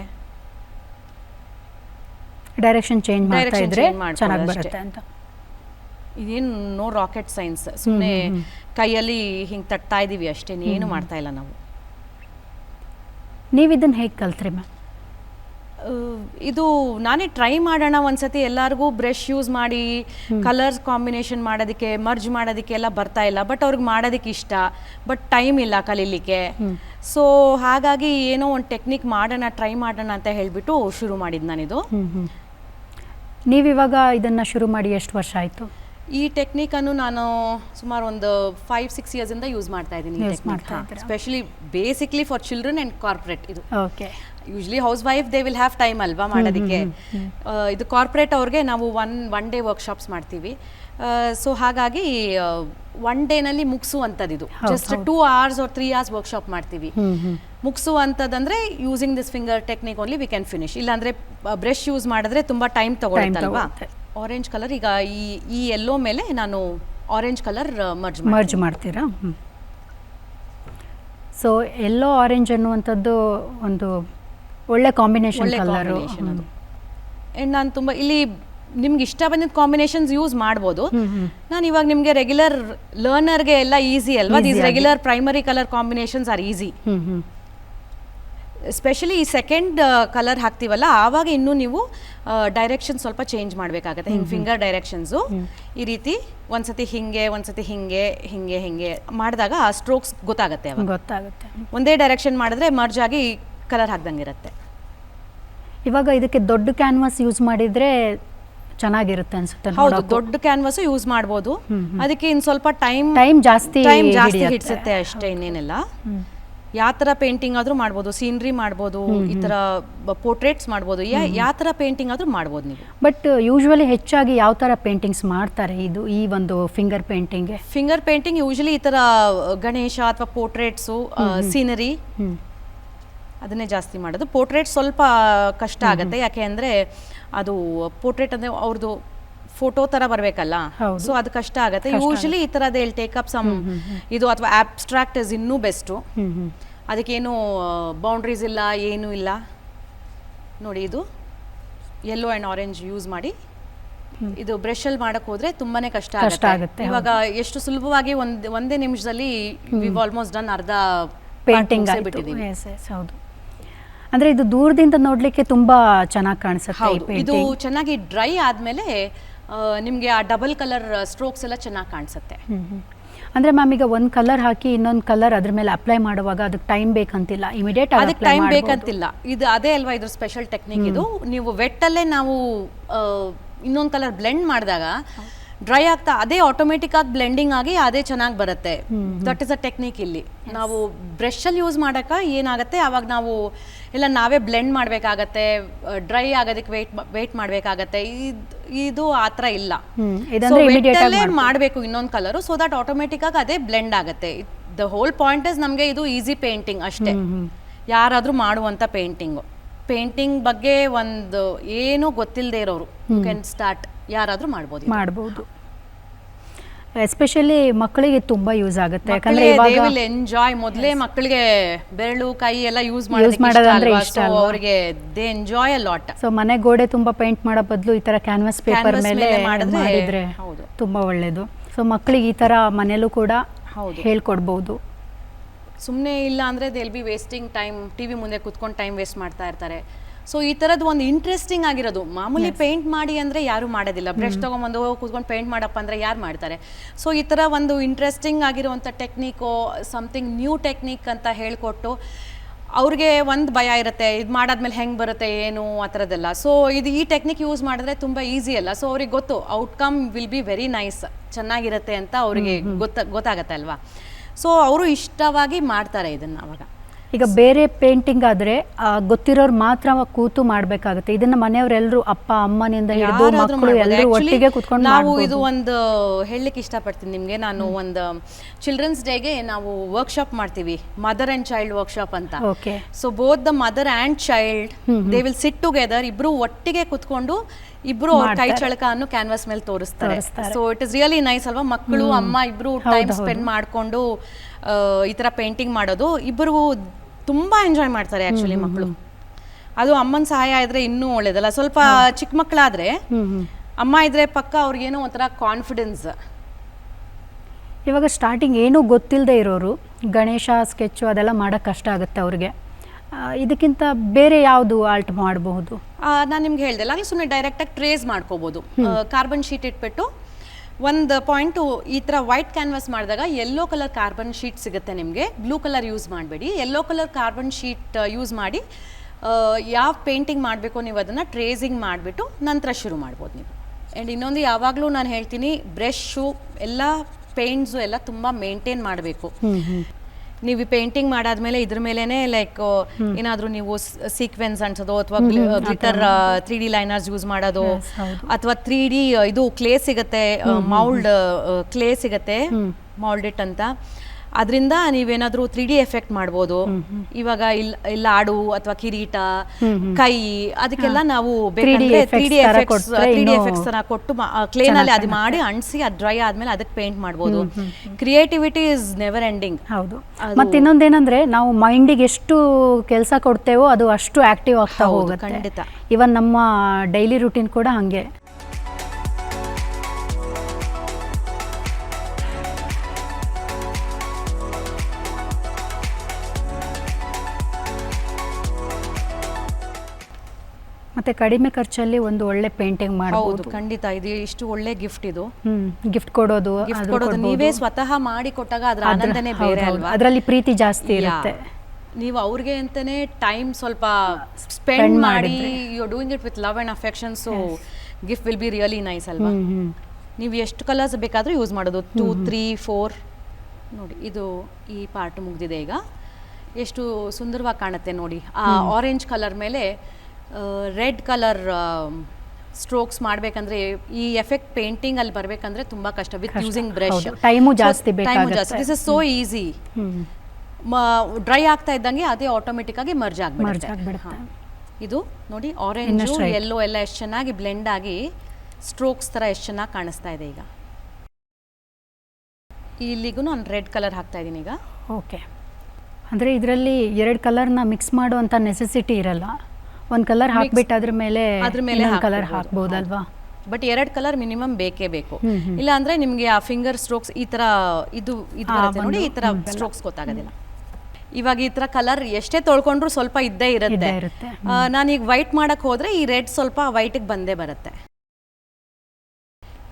ಡೈರೆಕ್ಷನ್ ಚೇಂಜ್ ಮಾಡ್ತಾ ಇದ್ರೆ ಚೆನ್ನಾಗಿ ಬರುತ್ತೆ ಅಂತ. ಇದೇನು ನೋ ರಾಕೆಟ್ ಸೈನ್ಸ್ ಸುಮ್ಮನೆ ಕೈಯಲ್ಲಿ ಹಿಂಗೆ ತಟ್ತಾ ಇದ್ದೀವಿ ಅಷ್ಟೇ ಏನು ಮಾಡ್ತಾ ಇಲ್ಲ ನಾವು. ನೀವು ಇದನ್ನ ಹೇಗೆ ಕಲ್ತ್ರಿ ಮ್ಯಾಮ್? ಇದು ನಾನೇ ಟ್ರೈ ಮಾಡೋಣ ಒಂದ್ಸತಿ ಎಲ್ಲರಿಗೂ ಬ್ರಷ್ ಯೂಸ್ ಮಾಡಿ ಕಲರ್ಸ್ ಕಾಂಬಿನೇಷನ್ ಮಾಡೋದಕ್ಕೆ ಮರ್ಜ್ ಮಾಡೋದಕ್ಕೆ ಎಲ್ಲ ಬರ್ತಾ ಇಲ್ಲ. ಬಟ್ ಅವ್ರಿಗೆ ಮಾಡೋದಕ್ಕೆ ಇಷ್ಟ. ಬಟ್ ಟೈಮ್ ಇಲ್ಲ ಕಲೀಲಿಕ್ಕೆ. ಸೊ ಹಾಗಾಗಿ ಏನೋ ಒಂದು ಟೆಕ್ನಿಕ್ ಮಾಡೋಣ ಟ್ರೈ ಮಾಡೋಣ ಅಂತ ಹೇಳಿಬಿಟ್ಟು ಶುರು ಮಾಡಿದ್ದು ನಾನಿದು. ನೀವಿವಾಗ ಇದನ್ನು ಶುರು ಮಾಡಿ ಎಷ್ಟು ವರ್ಷ ಆಯಿತು? ಈ ಟೆಕ್ನಿಕನ್ನು ನಾನು ಸುಮಾರು ಒಂದು ಫೈವ್ ಸಿಕ್ಸ್ ಇಯರ್ಸಿಂದ ಯೂಸ್ ಮಾಡ್ತಾ ಇದ್ದೀನಿ Use ಮಾಡ್ತಾ ಇದ್ದೀರಾ? Specially basically for children and corporate ಇದು. Okay usually housewife they will have time ಅಲ್ವಾ ಮಾಡೋದಕ್ಕೆ? ಆ, ಇದು ಕಾರ್ಪೊರೇಟ್ ಅವ್ರಿಗೆ ನಾವು ಒನ್ ಒನ್ ಡೇ ವರ್ಕ್ಶಾಪ್ಸ್ ಮಾಡ್ತೀವಿ. ಸೊ ಹಾಗಾಗಿ ಒನ್ ಡೇನಲ್ಲಿ ಮುಗಿಸುವಂಥದ್ದು ಇದು ಹೌದು, just two hours or three hours workshop ಮಾಡ್ತೀವಿ. ಮುಗಿಸುವಂಥದ್ದಂದ್ರೆ using this finger technique only we can finish ಇಲ್ಲಾಂದ್ರೆ ಬ್ರಷ್ ಯೂಸ್ ಮಾಡಿದ್ರೆ ತುಂಬಾ ಟೈಮ್ ತಗೊಳುತ್ತಲ್ವಾ? ತಗೊಳುತ್ತೆ. ಆರೆಂಜ್ ಕಲರ್ ಈಗ ಈ ಈ ಎಲ್ಲೋ ಮೇಲೆ ನಾನು ಆರೆಂಜ್ ಕಲರ್ ಮರ್ಜ್ ಮರ್ಜ್ ಮಾಡ್ತೀರಾ? ಸೊ ಎಲ್ಲೋ ಆರೆಂಜ್ ಅನ್ನುವಂಥದ್ದು ಒಂದು ಒಳ್ಳೆ ಕಾಂಬಿನೇಷನ್ ಕಲರ್ ಆ್ಯಂಡ್ ನಾನು ತುಂಬ ಇಲ್ಲಿ ನಿಮ್ಗೆ ಇಷ್ಟ ಬಂದಿದ್ದ ಕಾಂಬಿನೇಷನ್ಸ್ ಯೂಸ್ ಮಾಡ್ಬೋದು ನಾನು ಇವಾಗ ನಿಮಗೆ ರೆಗ್ಯುಲರ್ ಲರ್ನರ್ಗೆ ಎಲ್ಲ ಈಸಿ ಅಲ್ವಾ? These regular primary colour combinations are easy ಹ್ಞೂ ಹ್ಞೂ ಸ್ಪೆಷಲಿ ಈ ಸೆಕೆಂಡ್ ಕಲರ್ ಹಾಕ್ತೀವಲ್ಲ ಆವಾಗ ಇನ್ನೂ ನೀವು ಡೈರೆಕ್ಷನ್ ಸ್ವಲ್ಪ ಚೇಂಜ್ ಮಾಡಬೇಕಾಗತ್ತೆ. ಹಿಂಗೆ ಫಿಂಗರ್ ಡೈರೆಕ್ಷನ್ಸು ಈ ರೀತಿ ಒಂದ್ಸತಿ ಹಿಂಗೆ ಒಂದ್ಸತಿ ಹಿಂಗೆ ಹಿಂಗೆ ಹಿಂಗೆ ಮಾಡಿದಾಗ ಆ ಸ್ಟ್ರೋಕ್ಸ್ ಗೊತ್ತಾಗುತ್ತೆ ಅವಾಗ ಗೊತ್ತಾಗುತ್ತೆ. ಒಂದೇ ಡೈರೆಕ್ಷನ್ ಮಾಡಿದ್ರೆ ಮರ್ಜ್ ಆಗಿ ಕಲರ್ ಹಾಕ್ದಂಗಿರುತ್ತೆ. ಇವಾಗ ಇದಕ್ಕೆ ದೊಡ್ಡ ಕ್ಯಾನ್ವಾಸ್ ಯೂಸ್ ಮಾಡಿದ್ರೆ ಚೆನ್ನಾಗಿರುತ್ತೆ ಅನ್ಸುತ್ತೆ ಹೌದು. ದೊಡ್ಡ ಕ್ಯಾನ್ವಾಸ್ ಯೂಸ್ ಮಾಡ್ಬೋದು. ಅದಕ್ಕೆ ಇನ್ ಸ್ವಲ್ಪ ಟೈಮ್ ಟೈಮ್ ಜಾಸ್ತಿ ಟೈಮ್ ಜಾಸ್ತಿ. ಹಿಡ್ಸುತ್ತೆ ಅಷ್ಟೇ ಇನ್ನೇನಿಲ್ಲ. ಯಾವ ಥರ ಪೇಂಟಿಂಗ್ ಆದರೂ ಮಾಡ್ಬೋದು ಸೀನ್ರಿ ಮಾಡ್ಬೋದು ಈ ಥರ ಪೋರ್ಟ್ರೇಟ್ಸ್ ಮಾಡ್ಬೋದು ಯಾವ ಥರ ಪೇಂಟಿಂಗ್ ಆದರೂ ಮಾಡ್ಬೋದು ನೀವು. ಬಟ್ ಯೂಶ್ವಲಿ ಹೆಚ್ಚಾಗಿ ಯಾವ ಥರ ಪೇಂಟಿಂಗ್ಸ್ ಮಾಡ್ತಾರೆ ಇದು ಈ ಒಂದು ಫಿಂಗರ್ ಪೇಂಟಿಂಗ್ಗೆ ಫಿಂಗರ್ ಪೇಂಟಿಂಗ್ ಯೂಶ್ವಲಿ ಈ ಥರ ಗಣೇಶ ಅಥವಾ ಪೋರ್ಟ್ರೇಟ್ಸು ಸೀನರಿ ಅದನ್ನೇ ಜಾಸ್ತಿ ಮಾಡೋದು. ಪೋರ್ಟ್ರೇಟ್ ಸ್ವಲ್ಪ ಕಷ್ಟ ಆಗುತ್ತೆ. ಯಾಕೆ ಅಂದರೆ ಅದು ಪೋರ್ಟ್ರೇಟ್ ಅಂದರೆ ಅವ್ರದ್ದು ಫೋಟೋ ತರ ಬರಬೇಕಲ್ಲ. ಸೊ ಅದು ಕಷ್ಟ ಆಗುತ್ತೆ. ಯೂಶಲಿ ಈ ಥರದ್ದು ಟೇಕ್ ಅಪ್ ಸಮ್ ಇದು ಅಥವಾ ಆಬ್ಸ್ಟ್ರಾಕ್ಟ್ ಇಸ್ ಇನ್ನೂ ಬೆಸ್ಟು ಅದಕ್ಕೇನು ಬೌಂಡ್ರೀಸ್ ಇಲ್ಲ ಏನೂ ಇಲ್ಲ. ನೋಡಿ ಇದು ಯೆಲ್ಲೋ ಆ್ಯಂಡ್ ಆರೆಂಜ್ ಯೂಸ್ ಮಾಡಿ ಇದು ಬ್ರಷಲ್ಲಿ ಮಾಡಕ್ ಹೋದ್ರೆ ತುಂಬಾನೇ ಕಷ್ಟ ಆಗುತ್ತೆ. ಇವಾಗ ಎಷ್ಟು ಸುಲಭವಾಗಿ ಒಂದ್ ಒಂದೇ ನಿಮಿಷದಲ್ಲಿ ವಿವ್ ಆಲ್ಮೋಸ್ಟ್ ಡನ್ ಅರ್ಧ ಪೇಂಟಿಂಗ್ ಹೌದು. ಅಂದ್ರೆ ಇದು ದೂರದಿಂದ ನೋಡಲಿಕ್ಕೆ ತುಂಬಾ ಚೆನ್ನಾಗಿ ಕಾಣಿಸುತ್ತೆ ಇದು ಚೆನ್ನಾಗಿ ಡ್ರೈ ಆದ್ಮೇಲೆ ನಿಮ್ಗೆ ಆ ಡಬಲ್ ಕಲರ್ ಸ್ಟ್ರೋಕ್ಸ್ ಎಲ್ಲ ಚೆನ್ನಾಗಿ ಕಾಣಿಸುತ್ತೆ. ಅಂದರೆ ಮ್ಯಾಮ್ ಈಗ ಒಂದು ಕಲರ್ ಹಾಕಿ ಇನ್ನೊಂದು ಕಲರ್ ಅದ್ರ ಮೇಲೆ ಅಪ್ಲೈ ಮಾಡುವಾಗ ಅದಕ್ಕೆ ಟೈಮ್ ಬೇಕಂತಿಲ್ಲ. ಇಮಿಡಿಯೇಟ್ ಆಗಿ ಅದಕ್ಕೆ ಟೈಮ್ ಬೇಕಂತಿಲ್ಲ. ಇದು ಅದೇ ಅಲ್ವಾ ಇದ್ರ ಸ್ಪೆಷಲ್ ಟೆಕ್ನಿಕ್ ಇದು? ನೀವು ವೆಟ್ಟಲ್ಲೇ ನಾವು ಇನ್ನೊಂದು ಕಲರ್ ಬ್ಲೆಂಡ್ ಮಾಡಿದಾಗ ಡ್ರೈ ಆಗ್ತಾ ಅದೇ ಆಟೋಮೆಟಿಕ್ ಆಗಿ ಬ್ಲೆಂಡಿಂಗ್ ಆಗಿ ಅದೇ ಚೆನ್ನಾಗಿ ಬರುತ್ತೆ. ದಟ್ ಇಸ್ ಅ ಟೆಕ್ನಿಕ್ ಇಲ್ಲಿ. ನಾವು ಬ್ರಷಲ್ಲಿ ಯೂಸ್ ಮಾಡಕ ಏನಾಗುತ್ತೆ? ಅವಾಗ ನಾವು ಇಲ್ಲ ನಾವೇ ಬ್ಲೆಂಡ್ ಮಾಡಬೇಕಾಗತ್ತೆ ಡ್ರೈ ಆಗೋದಕ್ಕೆ ವೇಟ್ ವೇಟ್ ಮಾಡಬೇಕಾಗತ್ತೆ. ಇದು ಆ ಥರ ಇಲ್ಲ. ಮಾಡಬೇಕು ಇನ್ನೊಂದು ಕಲರು ಸೊ ದಟ್ ಆಟೋಮೆಟಿಕ್ ಆಗಿ ಅದೇ ಬ್ಲೆಂಡ್ ಆಗುತ್ತೆ. ದ ಹೋಲ್ ಪಾಯಿಂಟ್ ಇಸ್ ನಮಗೆ ಇದು ಈಸಿ ಪೇಂಟಿಂಗ್ ಅಷ್ಟೇ. ಯಾರಾದರೂ ಮಾಡುವಂಥ ಪೇಂಟಿಂಗು ಪೇಂಟಿಂಗ್ ಬಗ್ಗೆ ಒಂದು ಏನು ಗೊತ್ತಿಲ್ಲದೆ ಇರೋರು. ಕ್ಯಾನ್ ಸ್ಟಾರ್ಟ್ ಯಾರಾದರೂ ಮಾಡ್ಬೋದು ಇದು. ಮಾಡ್ಬೋದು. ಎಸ್ಪೆಷಲಿ ಮಕ್ಕಳಿಗೆ ತುಂಬಾ ಯೂಸ್ ಆಗುತ್ತೆ. ಯಾಕಂದ್ರೆ ಮಕ್ಕಳಿಗೆ ಇವಾಗ ಎಂಜಾಯ್ ಮೊದಲೇ ಮಕ್ಕಳಿಗೆ ಬೆರಳು ಕೈ ಎಲ್ಲ ಯೂಸ್ ಮಾಡೋದಂದ್ರೆ ಮಾಡೋದಂದ್ರೆ ಇಷ್ಟ ಅಲ್ವಾ? ಅವರಿಗೆ they enjoy a lot so ಮನೆ ಗೋಡೆ ತುಂಬಾ ಪೇಂಟ್ ಮಾಡೋ ಬದಲು ಈ ತರ ಕ್ಯಾನ್ವಾಸ್ ಪೇಪರ್ Canvas ಮೇಲೆ ಮೇಲೆ ಮಾಡಿದ್ರೆ ಮಾಡಿದ್ರೆ ಹೌದು. ತುಂಬಾ ಒಳ್ಳೇದು. ಸೊ ಮಕ್ಕಳಿಗೆ ಈ ತರ ಮನೇಲೂ ಕೂಡ ಹೌದು. ಹೇಳ್ಕೊಡ್ಬೋದು. ಸುಮ್ಮನೆ ಇಲ್ಲ ಅಂದರೆ they'll be wasting time T V ಮುಂದೆ ಕುತ್ಕೊಂಡು ಟೈಮ್ ವೇಸ್ಟ್ ಮಾಡ್ತಾ ಇರ್ತಾರೆ. ಸೊ ಈ ಥರದ್ದು ಒಂದು ಇಂಟ್ರೆಸ್ಟಿಂಗ್ ಆಗಿರೋದು. ಮಾಮೂಲಿ ಪೇಂಟ್ ಮಾಡಿ ಅಂದರೆ ಯಾರು ಮಾಡೋದಿಲ್ಲ. ಬ್ರಷ್ ತೊಗೊಂಬಂದು ಕೂತ್ಕೊಂಡು ಪೇಂಟ್ ಮಾಡಪ್ಪ ಅಂದರೆ ಯಾರು ಮಾಡ್ತಾರೆ? ಸೊ ಈ ಥರ ಒಂದು ಇಂಟ್ರೆಸ್ಟಿಂಗ್ ಆಗಿರುವಂಥ ಟೆಕ್ನಿಕೋ ಸಮಥಿಂಗ್ ನ್ಯೂ ಟೆಕ್ನಿಕ್ ಅಂತ ಹೇಳಿಕೊಟ್ಟು ಅವ್ರಿಗೆ ಒಂದು ಭಯ ಇರುತ್ತೆ. ಇದು ಮಾಡಾದ್ಮೇಲೆ ಹೆಂಗೆ ಬರುತ್ತೆ ಏನು ಆ ಥರದ್ದೆಲ್ಲ ಸೊ ಇದು ಈ ಟೆಕ್ನಿಕ್ ಯೂಸ್ ಮಾಡಿದ್ರೆ ತುಂಬ ಈಸಿ ಅಲ್ಲ. ಸೊ ಅವ್ರಿಗೆ ಗೊತ್ತು outcome will be very nice ಚೆನ್ನಾಗಿರುತ್ತೆ ಅಂತ ಅವರಿಗೆ ಗೊತ್ತ ಗೊತ್ತಾಗತ್ತೆ ಅಲ್ವಾ? ಸೊ ಅವರು ಇಷ್ಟವಾಗಿ ಮಾಡ್ತಾರೆ ಇದನ್ನ ಅವಾಗ. ಈಗ ಬೇರೆ ಪೇಂಟಿಂಗ್ ಆದ್ರೆ ಗೊತ್ತಿರೋರು ಮಾತ್ರ ಕೂತು ಮಾಡ್ಬೇಕಾಗುತ್ತೆ. ಇದನ್ನ ಮನೆಯವರೆಲ್ಲರೂ ಅಪ್ಪ ಅಮ್ಮನಿಂದ ಹಿಡಿದು ಮಕ್ಕಳು. ಎಲ್ಲರೂ ಒಟ್ಟಿಗೆ ಕೂತ್ಕೊಂಡು ನಾವು ಇದು ಒಂದು ಹೇಳಲಿಕ್ಕೆ ಇಷ್ಟಪಡ್ತೀನಿ ನಿಮಗೆ. ನಾನು ಒಂದು ಚಿಲ್ಡ್ರನ್ಸ್ ಡೇಗೆ ನಾವು ವರ್ಕ್ಶಾಪ್ ಮಾಡ್ತೀವಿ. ಮದರ್ ಅಂಡ್ ಚೈಲ್ಡ್ ವರ್ಕ್ಶಾಪ್ ಅಂತ. Okay so both the mother and child they will sit together ಇಬ್ರು ಒಟ್ಟಿಗೆ ಕುತ್ಕೊಂಡು ಇಬ್ರು ಅವ್ರ ಕೈ ಚಳಕ ಅನ್ನು ಕ್ಯಾನ್ವಾಸ್ ಮೇಲೆ ತೋರಿಸ್ತಾರೆ. So it is really nice ಅಲ್ವಾ? ಮಕ್ಕಳು ಅಮ್ಮ ಇಬ್ರು ಟೈಮ್ ಸ್ಪೆಂಡ್ ಮಾಡ್ಕೊಂಡು ಈ ತರ ಪೇಂಟಿಂಗ್ ಮಾಡೋದು ಇಬ್ಬರು ತುಂಬಾ ಎಂಜಾಯ್ ಮಾಡ್ತಾರೆ ಆಕ್ಚುಲಿ ಮಕ್ಕಳು. ಅದು ಅಮ್ಮನ ಸಹಾಯ ಇದ್ರೆ ಇನ್ನೂ ಒಳ್ಳೇದಲ್ಲ. ಸ್ವಲ್ಪ ಚಿಕ್ಕ ಮಕ್ಕಳಾದ್ರೆ ಅಮ್ಮ ಇದ್ರೆ ಪಕ್ಕ ಅವ್ರಿಗೇನೋ ಒಂಥರ ಕಾನ್ಫಿಡೆನ್ಸ್ ಇವಾಗ ಸ್ಟಾರ್ಟಿಂಗ್ ಏನೂ ಗೊತ್ತಿಲ್ಲದೆ ಇರೋರು ಗಣೇಶ ಸ್ಕೆಚ್ ಅದೆಲ್ಲ ಮಾಡೋಕ್ಕೆ ಕಷ್ಟ ಆಗುತ್ತೆ ಅವ್ರಿಗೆ. ಇದಕ್ಕಿಂತ ಬೇರೆ ಯಾವುದು ಆಲ್ಟ್ ಮಾಡಬಹುದು? ನಾನು ನಿಮ್ಗೆ ಹೇಳ್ದೆ ಅಲ್ಲಿ ಸುಮ್ಮನೆ ಡೈರೆಕ್ಟಾಗಿ ಟ್ರೇಸ್ ಮಾಡ್ಕೋಬೋದು. ಕಾರ್ಬನ್ ಶೀಟ್ ಇಟ್ಬಿಟ್ಟು ಒಂದು ಪಾಯಿಂಟು ಈ ಥರ ವೈಟ್ ಕ್ಯಾನ್ವಾಸ್ ಮಾಡಿದಾಗ ಯೆಲ್ಲೋ ಕಲರ್ ಕಾರ್ಬನ್ ಶೀಟ್ ಸಿಗುತ್ತೆ ನಿಮಗೆ. ಬ್ಲೂ ಕಲರ್ ಯೂಸ್ ಮಾಡಬೇಡಿ. Yellow colour carbon sheet use ಮಾಡಿ ಯಾವ ಪೇಂಟಿಂಗ್ ಮಾಡಬೇಕು ನೀವು ಅದನ್ನು ಟ್ರೇಸಿಂಗ್ ಮಾಡಿಬಿಟ್ಟು ನಂತರ ಶುರು ಮಾಡ್ಬೋದು ನೀವು. ಆ್ಯಂಡ್ ಇನ್ನೊಂದು ಯಾವಾಗಲೂ ನಾನು ಹೇಳ್ತೀನಿ ಬ್ರಷು ಎಲ್ಲ ಪೇಂಟ್ಸು ಎಲ್ಲ ತುಂಬ ಮೇಂಟೈನ್ ಮಾಡಬೇಕು. ನೀವು ಪೇಂಟಿಂಗ್ ಮಾಡಾದ್ಮೇಲೆ ಇದ್ರ ಮೇಲೇನೆ ಲೈಕ್ ಏನಾದರೂ ನೀವು ಸೀಕ್ವೆನ್ಸ್ ಅನ್ಸೋದು ಅಥವಾ glitter three D liners use ಮಾಡೋದು ಅಥವಾ ತ್ರೀ ಡಿ ಇದು ಕ್ಲೇ ಸಿಗತ್ತೆ ಮೌಲ್ಡ್ ಕ್ಲೇ ಸಿಗುತ್ತೆ ಇಟ್ ಅಂತ ಅದರಿಂದ ನೀವೇನಾದ್ರೂ ತ್ರೀ ಡಿ ಎಫೆಕ್ಟ್ ಮಾಡ್ಬೋದು. ಇವಾಗ ಇಲ್ಲ ಇಲ್ಲ ಆಡು ಅಥವಾ ಕಿರೀಟ ಕೈ ಅದಕ್ಕೆಲ್ಲ ನಾವು 3D ಬೇಕಂದ್ರೆ ತ್ರೀ ಡಿ ಎಫೆಕ್ಟ್ಸ್ ಕೊಟ್ರೆ ತ್ರೀ ಡಿ ಎಫೆಕ್ಟ್ಸ್ ತರ ಕೊಟ್ಟು ಕ್ಲೇನಲ್ಲಿ ಅದು ಮಾಡಿ ಅಂಟಿಸಿ ಅದು ಡ್ರೈ ಆದ್ಮೇಲೆ ಅದಕ್ಕೆ ಪೇಂಟ್ ಮಾಡ್ಬೋದು. ಕ್ರಿಯೇಟಿವಿಟಿ ಇಸ್ ನೆವರ್ ಎಂಡಿಂಗ್ ಹೌದು. ಮತ್ತೆ ಇನ್ನೊಂದೇನಂದ್ರೆ ನಾವು ಮೈಂಡಿಗೆ ಎಷ್ಟು ಕೆಲಸ ಕೊಡ್ತೇವೋ ಅದು ಅಷ್ಟು ಆಕ್ಟಿವ್ ಆಗ್ತಾ ಹೋಗುತ್ತೆ. ಖಂಡಿತ. ಇವನ್ ನಮ್ಮ ಡೈಲಿ ರುಟೀನ್ ಕೂಡ ಹಂಗೆ. ಮತ್ತೆ ಕಡಿಮೆ ಖರ್ಚಲ್ಲಿ ಒಂದು ಒಳ್ಳೆ ಪೇಂಟಿಂಗ್ ಹೌದು ಮಾಡಬಹುದು ಖಂಡಿತ. ಇದು ಇಷ್ಟು ಒಳ್ಳೆ ಗಿಫ್ಟ್ ಇದು. ಗಿಫ್ಟ್ ಕೊಡೋದು ಗಿಫ್ಟ್ ಅದು ಕೊಡೋದು. ಕೊಡ್ಬೋದು. ನೀವೇ ಸ್ವತಃ ಮಾಡಿ ಕೊಟ್ಟಾಗ ಅದ್ರ ಅದ್ರ- ಆನಂದನೇ ಬೇರೆ. ಅಲ್ವಾ? ಅದ್ರಲ್ಲಿ ಪ್ರೀತಿ ಜಾಸ್ತಿ. ಇರುತ್ತೆ. ನೀವು ಅವ್ರಿಗೆ ಅಂತಾನೆ ಟೈಮ್ ಸ್ವಲ್ಪ ಸ್ಪೆಂಡ್ ಮಾಡಿ. You doing it with love and affection so gift will be really nice ಅಲ್ವಾ? ಹ್ಮ್ ಹ್ಮ್. ನೀವು ಎಷ್ಟು ಕಲರ್ಸ್ ಬೇಕಾದರೂ ಯೂಸ್ ಮಾಡೋದು. ಟೂ ತ್ರೀ ಫೋರ್ ನೋಡಿ ಇದು ಈ ಪಾರ್ಟ್ ಮುಗ್ದಿದೆ ಈಗ. ಎಷ್ಟು ಸುಂದರವಾಗಿ ಕಾಣುತ್ತೆ ನೋಡಿ. ಆ ಆರೆಂಜ್ ಕಲರ್ ಮೇಲೆ ರೆಡ್ ಕಲರ್ ಸ್ಟ್ರೋಕ್ಸ್ ಮಾಡಬೇಕಂದ್ರೆ ಈ ಎಫೆಕ್ಟ್ ಪೇಂಟಿಂಗ್ ಅಲ್ಲಿ ಬರಬೇಕಂದ್ರೆ ತುಂಬಾ ಕಷ್ಟ ವಿತ್ ಯೂಸಿಂಗ್ ಬ್ರಷ್. ಟೈಮ್ ಜಾಸ್ತಿ ಬೇಕಾಗತ್ತೆ. This is so easy dry ಆಗ್ತಾ ಇದ್ದಂಗೆ ಅದೇ ಆಟೋಮೆಟಿಕ್ ಆಗಿ ಮರ್ಜ್ ಆಗ್ಬಿಡುತ್ತೆ. ಇದು ನೋಡಿ ಆರೆಂಜ್ ಯೆಲ್ಲೋ ಎಲ್ಲೋ ಎಲ್ಲ ಎಷ್ಟು ಚೆನ್ನಾಗಿ ಬ್ಲೆಂಡ್ ಆಗಿ ಸ್ಟ್ರೋಕ್ಸ್ ತರ ಎಷ್ಟು ಚೆನ್ನಾಗಿ ಕಾಣಿಸ್ತಾ ಇದೆ ಈಗ. ಇಲ್ಲಿಗೂ ನಾನು ರೆಡ್ ಕಲರ್ ಹಾಕ್ತಾ ಇದ್ದೀನಿ ಈಗ. ಓಕೆ ಅಂದರೆ ಇದರಲ್ಲಿ ಎರಡು ಕಲರ್ನ ಮಿಕ್ಸ್ ಮಾಡುವಂಥ ನೆಸೆಸಿಟಿ ಇರಲ್ಲ. ಒಂದು ಕಲರ್ ಹಾಕ್ಬಿಟ್ಟು ಅದ್ರ ಮೇಲೆ ಅದ್ರ ಮೇಲೆ ಕಲರ್ ಹಾಕ್ಬೋದು. ಹಾಕ್ಬೋದಲ್ವಾ? ಬಟ್ ಎರಡು ಕಲರ್ ಮಿನಿಮಮ್ ಬೇಕೇ ಬೇಕು. ಇಲ್ಲ ಅಂದ್ರೆ ನಿಮಗೆ ಆ ಫಿಂಗರ್ ಸ್ಟ್ರೋಕ್ಸ್ ಈ ತರ ಇದು ನೋಡಿ ಈ ತರ ಸ್ಟ್ರೋಕ್ಸ್ ಗೊತ್ತಾಗೋದಿಲ್ಲ. ಇವಾಗ ಈ ತರ ಕಲರ್ ಎಷ್ಟೇ ತೊಳ್ಕೊಂಡ್ರು ಸ್ವಲ್ಪ ಇದ್ದೇ ಇರುತ್ತೆ. ನಾನು ಈಗ ನಾನೀಗ ವೈಟ್ ಮಾಡಕ್ ಹೋದ್ರೆ ಈ ರೆಡ್ ಸ್ವಲ್ಪ ವೈಟ್ ಬಂದೇ ಬರುತ್ತೆ.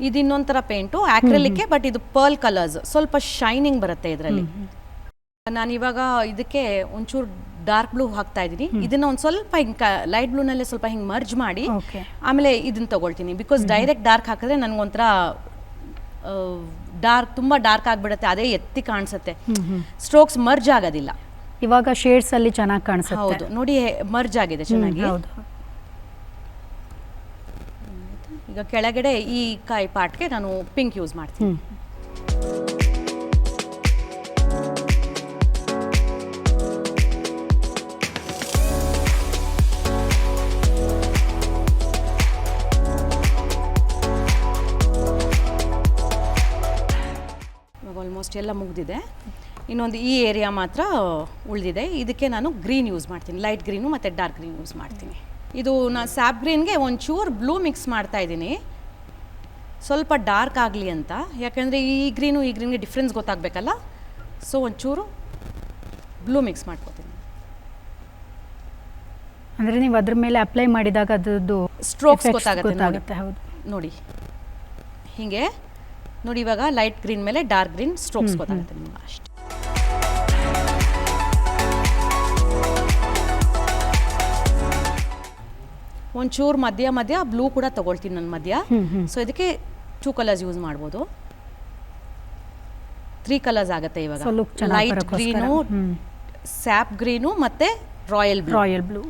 ಇದು ಇನ್ನೊಂಥರ ಪೇಂಟು ಆಕ್ರಲಿಕ್ಕೆ ಬಟ್ ಇದು ಪರ್ಲ್ ಕಲರ್ಸ್ ಸ್ವಲ್ಪ ಶೈನಿಂಗ್ ಬರುತ್ತೆ ಇದರಲ್ಲಿ. ನಾನು ಇವಾಗ ಇದಕ್ಕೆ ಒಂಚೂರು ಡಾರ್ಕ್ ಬ್ಲೂ ಹಾಕ್ತಾ ಇದ್ದೀನಿ. ಇದನ್ನ ಒಂದು ಸ್ವಲ್ಪ ಹಿಂಗ್ ಲೈಟ್ ಬ್ಲೂನಲ್ಲೇ ಸ್ವಲ್ಪ ಹಿಂಗೆ ಮರ್ಜ್ ಮಾಡಿ ಆಮೇಲೆ ಇದನ್ನ ತಗೊಳ್ತೀನಿ. ಬಿಕಾಸ್ ಡೈರೆಕ್ಟ್ ಡಾರ್ಕ್ ಹಾಕಿದ್ರೆ ನನಗೊಂಥರ ಡಾರ್ಕ್ ತುಂಬಾ ಡಾರ್ಕ್ ಆಗಿಬಿಡುತ್ತೆ. ಅದೇ ಎತ್ತಿ ಕಾಣಿಸುತ್ತೆ. ಸ್ಟ್ರೋಕ್ಸ್ ಮರ್ಜ್ ಆಗೋದಿಲ್ಲ. ಇವಾಗ ಶೇಡ್ಸ್ ಅಲ್ಲಿ ಚೆನ್ನಾಗಿ ಕಾಣಿಸುತ್ತೆ. ಹೌದು. ನೋಡಿ ಮರ್ಜ್ ಆಗಿದೆ ಚೆನ್ನಾಗಿ. ಹೌದು. ಈಗ ಕೆಳಗಡೆ ಈ ಕಾಯಿ ಪಾಟ್ಗೆ ನಾನು ಪಿಂಕ್ ಯೂಸ್ ಮಾಡ್ತೀನಿ. ಆಲ್ಮೋಸ್ಟ್ ಎಲ್ಲ ಮುಗಿದಿದೆ. ಇನ್ನೊಂದು ಈ ಏರಿಯಾ ಮಾತ್ರ ಉಳಿದಿದೆ. ಇದಕ್ಕೆ ನಾನು ಗ್ರೀನ್ ಯೂಸ್ ಮಾಡ್ತೀನಿ. ಲೈಟ್ ಗ್ರೀನು ಮತ್ತು ಡಾರ್ಕ್ ಗ್ರೀನ್ ಯೂಸ್ ಮಾಡ್ತೀನಿ. ಇದು ನಾನು ಸ್ಯಾಪ್ ಗ್ರೀನ್ಗೆ ಒಂಚೂರು ಬ್ಲೂ ಮಿಕ್ಸ್ ಮಾಡ್ತಾ ಇದ್ದೀನಿ. ಸ್ವಲ್ಪ ಡಾರ್ಕ್ ಆಗಲಿ ಅಂತ. ಯಾಕೆಂದರೆ ಈ ಗ್ರೀನು ಈ ಗ್ರೀನ್ಗೆ ಡಿಫ್ರೆನ್ಸ್ ಗೊತ್ತಾಗಬೇಕಲ್ಲ? ಸೊ ಒಂಚೂರು ಬ್ಲೂ ಮಿಕ್ಸ್ ಮಾಡ್ಕೋತೀನಿ. ಅಂದ್ರೆ ನೀವು ಅದ್ರ ಮೇಲೆ ಅಪ್ಲೈ ಮಾಡಿದಾಗ ಅದ್ರದ್ದು ಸ್ಟ್ರೋಕ್ಸ್ ಗೊತ್ತಾಗುತ್ತೆ ಹೌದು. ನೋಡಿ. ಹೀಗೆ ನೋಡಿ ಇವಾಗ ಲೈಟ್ ಗ್ರೀನ್ ಮೇಲೆ ಡಾರ್ಕ್ ಗ್ರೀನ್ ಸ್ಟ್ರೋಕ್ಸ್ ಗೊತ್ತಾಗುತ್ತೆ ನಿಮ್ಗೆ ಅಷ್ಟೇ. ಒಂಚೂರು ಮಧ್ಯ ಮಧ್ಯ ಬ್ಲೂ ಕೂಡ ತಗೊಳ್ತೀನಿ ನನ್ನ ಮಧ್ಯ. ಸೊ ಇದಕ್ಕೆ ಟೂ ಕಲರ್ಸ್ ಯೂಸ್ ಮಾಡ್ಬೋದು. ತ್ರೀ ಕಲರ್ಸ್ ಆಗುತ್ತೆ ಇವಾಗ. ಲೈಟ್ ಗ್ರೀನು ಸ್ಯಾಪ್ ಗ್ರೀನು ಮತ್ತೆ royal blue royal blue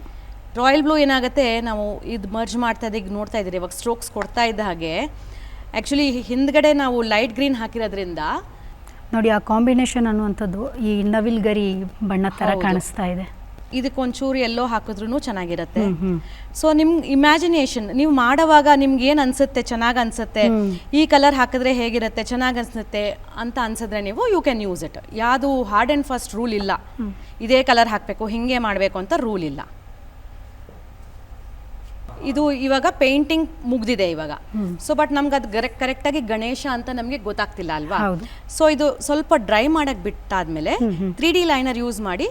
royal blue ಏನಾಗುತ್ತೆ ನಾವು ಇದು ಮರ್ಜ್ ಮಾಡ್ತಾ ಇದ್ದೀಗ ನೋಡ್ತಾ ಇದ್ದೀರಿ ಇವಾಗ ಸ್ಟ್ರೋಕ್ಸ್ ಕೊಡ್ತಾ ಇದ್ದ ಹಾಗೆ. ಆ್ಯಕ್ಚುಲಿ ಹಿಂದ್ಗಡೆ ನಾವು ಲೈಟ್ ಗ್ರೀನ್ ಹಾಕಿರೋದ್ರಿಂದ ನೋಡಿ ಆ ಕಾಂಬಿನೇಷನ್ ಅನ್ನುವಂಥದ್ದು ಈ ನವಿಲ್ ಗರಿ ಬಣ್ಣ ತರ ಹೌದು. ಕಾಣಿಸ್ತಾ ಇದೆ. ಇದಕ್ಕೆ ಒಂಚೂರು ಎಲ್ಲೋ ಹಾಕಿದ್ರು ಚೆನ್ನಾಗಿರುತ್ತೆ. ಸೊ ನಿಮ್ ಇಮ್ಯಾಜಿನೇಷನ್ ನೀವು ಮಾಡೋವಾಗ ನಿಮ್ಗೆ ಏನು ಅನ್ಸುತ್ತೆ ಚೆನ್ನಾಗಿ ಅನ್ಸುತ್ತೆ? ಈ ಕಲರ್ ಹಾಕಿದ್ರೆ ಹೇಗಿರುತ್ತೆ ಚೆನ್ನಾಗಿ ಅನ್ಸುತ್ತೆ ಅಂತ ಅನ್ಸಿದ್ರೆ ನೀವು ಯು ಕ್ಯಾನ್ ಯೂಸ್ ಇಟ್ ಯಾವುದು ಹಾರ್ಡ್ ಆ್ಯಂಡ್ ಫಸ್ಟ್ ರೂಲ್ ಇಲ್ಲ. ಇದೇ ಕಲರ್ ಹಾಕಬೇಕು ಹಿಂಗೆ ಮಾಡಬೇಕು ಅಂತ ರೂಲ್ ಇಲ್ಲ. ಇದು ಇವಾಗ ಪೇಂಟಿಂಗ್ ಮುಗ್ದಿದೆ ಇವಾಗ. ಸೊ ಬಟ್ ನಮ್ಗೆ ಅದು ಕರೆಕ್ಟ್ ಕರೆಕ್ಟಾಗಿ ಗಣೇಶ ಅಂತ ನಮಗೆ ಗೊತ್ತಾಗ್ತಿಲ್ಲ ಅಲ್ವಾ. ಸೊ ಇದು ಸ್ವಲ್ಪ ಡ್ರೈ ಮಾಡಕ್ ಬಿಟ್ಟಾದ್ಮೇಲೆ ತ್ರೀ ಡಿ ಲೈನರ್ ಯೂಸ್ ಮಾಡಿ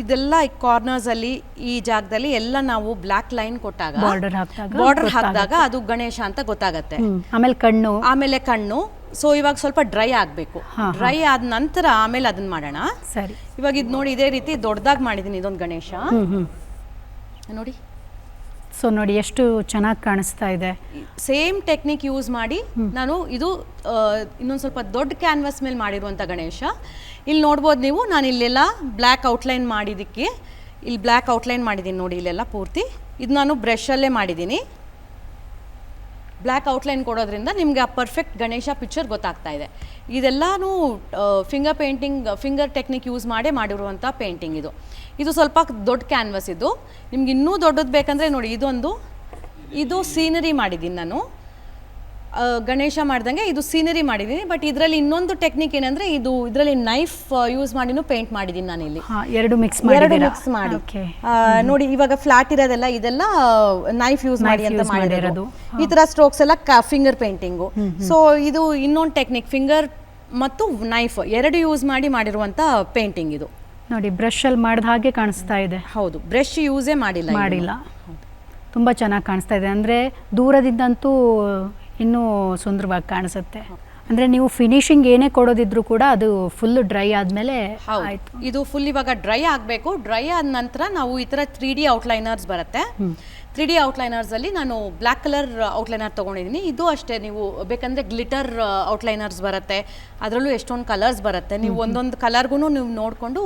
ಇದೆಲ್ಲ ಕಾರ್ನರ್ಸ್ ಅಲ್ಲಿ ಈ ಜಾಗದಲ್ಲಿ ಎಲ್ಲ ನಾವು ಬ್ಲಾಕ್ ಲೈನ್ ಕೊಟ್ಟಾಗ ಬಾರ್ಡರ್ ಹಾಕಿದಾಗ ಅದು ಗಣೇಶ ಅಂತ ಗೊತ್ತಾಗತ್ತೆ. ಆಮೇಲೆ ಕಣ್ಣು. ಆಮೇಲೆ ಕಣ್ಣು. ಸೊ ಇವಾಗ ಸ್ವಲ್ಪ ಡ್ರೈ ಆಗಬೇಕು. ಡ್ರೈ ಆದ ನಂತರ ಆಮೇಲೆ ಅದನ್ನ ಮಾಡೋಣ. ಸರಿ. ಇವಾಗ ಇದು ನೋಡಿ ಇದೇ ರೀತಿ ದೊಡ್ಡದಾಗಿ ಮಾಡಿದೀನಿ ಇದೊಂದು ಗಣೇಶ. ನೋಡಿ. ಸೊ ನೋಡಿ ಎಷ್ಟು ಚೆನ್ನಾಗಿ ಕಾಣಿಸ್ತಾ ಇದೆ. ಸೇಮ್ ಟೆಕ್ನಿಕ್ ಯೂಸ್ ಮಾಡಿ ನಾನು ಇದು ಇನ್ನೊಂದು ಸ್ವಲ್ಪ ದೊಡ್ಡ ಕ್ಯಾನ್ವಾಸ್ ಮೇಲೆ ಮಾಡಿರುವಂಥ ಗಣೇಶ. ಇಲ್ಲಿ ನೋಡ್ಬೋದು ನೀವು ನಾನು ಇಲ್ಲೆಲ್ಲ ಬ್ಲ್ಯಾಕ್ ಔಟ್ಲೈನ್ ಮಾಡಿದ್ದಕ್ಕೆ ಇಲ್ಲಿ ಬ್ಲ್ಯಾಕ್ ಔಟ್ಲೈನ್ ಮಾಡಿದ್ದೀನಿ ನೋಡಿ ಇಲ್ಲೆಲ್ಲ ಪೂರ್ತಿ. ಇದು ನಾನು ಬ್ರಷಲ್ಲೇ ಮಾಡಿದ್ದೀನಿ ಬ್ಲ್ಯಾಕ್ ಔಟ್ಲೈನ್ ಕೊಡೋದ್ರಿಂದ ನಿಮಗೆ ಆ ಪರ್ಫೆಕ್ಟ್ ಗಣೇಶ ಪಿಕ್ಚರ್ ಗೊತ್ತಾಗ್ತಾ ಇದೆ. ಇದೆಲ್ಲನೂ finger painting finger technique use ಮಾಡೇ ಮಾಡಿರುವಂಥ ಪೇಂಟಿಂಗ್ ಇದು. ಇದು ಸ್ವಲ್ಪ ದೊಡ್ಡ ಕ್ಯಾನ್ವಸ್ ಇದು. ನಿಮ್ಗೆ ಇನ್ನೂ ದೊಡ್ಡದು ಬೇಕಂದರೆ ನೋಡಿ ಇದೊಂದು ಇದು ಸೀನರಿ ಮಾಡಿದ್ದೀನಿ ನಾನು. ಗಣೇಶ ಮಾಡ್ದಂಗೆ ಇದು ಸೀನರಿ ಮಾಡಿದ್ದೀನಿ ಬಟ್ ಇದರಲ್ಲಿ ಇನ್ನೊಂದು ಟೆಕ್ನಿಕ್ ಏನಂದ್ರೆ ಇದು ಇದರಲ್ಲಿ ನೈಫ್ ಯೂಸ್ ಮಾಡಿನೂ ಪೇಂಟ್ ಮಾಡಿದ್ದೀನಿ ನಾನು ಇಲ್ಲಿ ಎರಡು ಮಿಕ್ಸ್ ಎರಡು ಮಿಕ್ಸ್ ಮಾಡಿ. ನೋಡಿ ಇವಾಗ ಫ್ಲಾಟ್ ಇರೋದೆಲ್ಲ ಇದೆಲ್ಲ ನೈಫ್ ಯೂಸ್ ಮಾಡಿ ಅಂತ ಮಾಡಿರೋದು. ಈ ತರ ಸ್ಟ್ರೋಕ್ಸ್ ಎಲ್ಲ ಫಿಂಗರ್ ಪೇಂಟಿಂಗು ಸೊ ಇದು ಇನ್ನೊಂದು ಟೆಕ್ನಿಕ್ ಫಿಂಗರ್ ಮತ್ತು ನೈಫ್ ಎರಡು ಯೂಸ್ ಮಾಡಿ ಮಾಡಿರುವಂತ ಪೇಂಟಿಂಗ್ ಇದು. ನೋಡಿ ಬ್ರಷ್ ಅಲ್ಲಿ ಮಾಡಿದ ಹಾಗೆ ಕಾಣಿಸ್ತಾ ಇದೆ. ಹೌದು ಬ್ರಷ್ ಯೂಸೇ ಮಾಡಿಲ್ಲ. ಮಾಡಿಲ್ಲ. ತುಂಬ ಚೆನ್ನಾಗಿ ಕಾಣಿಸ್ತಾ ಇದೆ. ಅಂದ್ರೆ ದೂರದಿಂದಂತೂ ಇನ್ನೂ ಸುಂದರವಾಗಿ ಕಾಣಿಸುತ್ತೆ. ಅಂದರೆ ನೀವು ಫಿನಿಶಿಂಗ್ ಏನೇ ಕೊಡೋದಿದ್ರು ಕೂಡ ಅದು ಫುಲ್ ಡ್ರೈ ಆದಮೇಲೆ ಇದು ಫುಲ್ ಇವಾಗ ಡ್ರೈ ಆಗಬೇಕು. ಡ್ರೈ ಆದ ನಂತರ ನಾವು ಈ ಥರ ತ್ರೀ ಡಿ ಔಟ್ಲೈನರ್ಸ್ ಬರುತ್ತೆ. ತ್ರೀ ಡಿ ಔಟ್ಲೈನರ್ಸಲ್ಲಿ ನಾನು ಬ್ಲ್ಯಾಕ್ ಕಲರ್ ಔಟ್ಲೈನರ್ ತೊಗೊಂಡಿದ್ದೀನಿ ಇದು ಅಷ್ಟೇ ನೀವು ಬೇಕಂದರೆ ಗ್ಲಿಟರ್ ಔಟ್ಲೈನರ್ಸ್ ಬರುತ್ತೆ. ಅದರಲ್ಲೂ ಎಷ್ಟೊಂದು ಕಲರ್ಸ್ ಬರುತ್ತೆ. ನೀವು ಒಂದೊಂದು ಕಲರ್ಗೂ ನೀವು ನೋಡಿಕೊಂಡು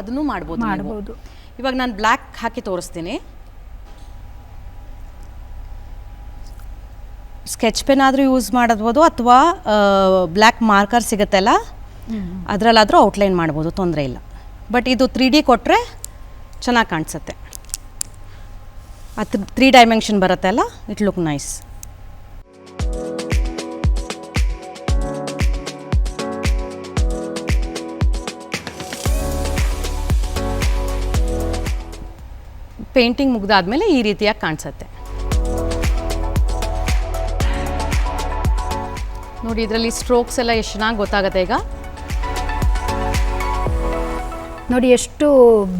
ಅದನ್ನು ಮಾಡ್ಬೋದು. ಮಾಡ್ಬೋದು. ಇವಾಗ ನಾನು ಬ್ಲ್ಯಾಕ್ ಹಾಕಿ ತೋರಿಸ್ತೀನಿ. ಸ್ಕೆಚ್ ಪೆನ್ ಆದರೂ ಯೂಸ್ ಮಾಡಬಹುದು ಅಥವಾ ಬ್ಲ್ಯಾಕ್ ಮಾರ್ಕರ್ ಸಿಗುತ್ತಲ್ಲ ಅದರಲ್ಲಾದರೂ ಔಟ್ಲೈನ್ ಮಾಡ್ಬೋದು ತೊಂದರೆ ಇಲ್ಲ. ಬಟ್ ಇದು ತ್ರೀ ಡಿ ಕೊಟ್ಟರೆ ಚೆನ್ನಾಗಿ ಕಾಣಿಸುತ್ತೆ. ಆ ತ್ರೀ ಡೈಮೆನ್ಷನ್ ಬರುತ್ತೆ ಅಲ್ಲ? ಇಟ್ ಲುಕ್ ನೈಸ್ ಪೇಂಟಿಂಗ್ ಮುಗ್ದಾದ್ಮೇಲೆ ಈ ರೀತಿಯಾಗಿ ಕಾಣಿಸುತ್ತೆ. ನೋಡಿ, ಇದರಲ್ಲಿ ಸ್ಟ್ರೋಕ್ಸ್ ಎಲ್ಲ ಎಷ್ಟು ಚೆನ್ನಾಗಿ ಗೊತ್ತಾಗುತ್ತೆ ಈಗ? ನೋಡಿ, ಎಷ್ಟು